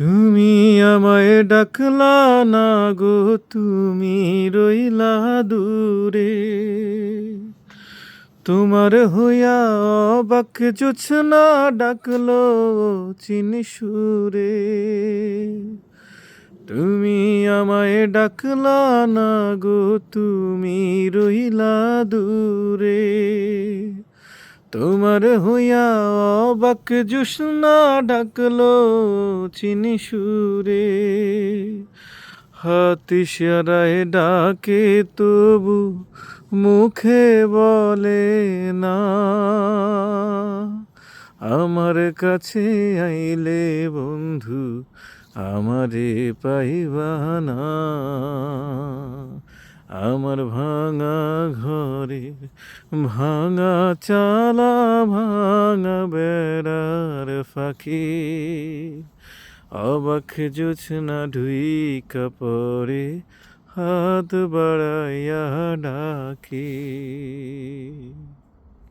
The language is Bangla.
তুমি আমায় ডাকলা না গো, তুমি রইলা দূরে। তোমার হইয়া অবাক জোছনা ডাকলো চিনি সুরে। তুমি আমায় ডাকলা না গো, তুমি রইলা দূরে। তোমার হইয়া অবাক জোছনা ডাকলো চিনি সুরে। হাতি সারায় ডাকে, তবু মুখে বলে না। আমার কাছে আইলে বন্ধু, আমারে পাইবা না। আমার ভাঙা ঘরে ভাঙা চালা ভাঙা বেড়ার ফাঁকি। অবাক জোছনা ঢুই কাপড়ে হাত বাড়াইয়া ডাকি।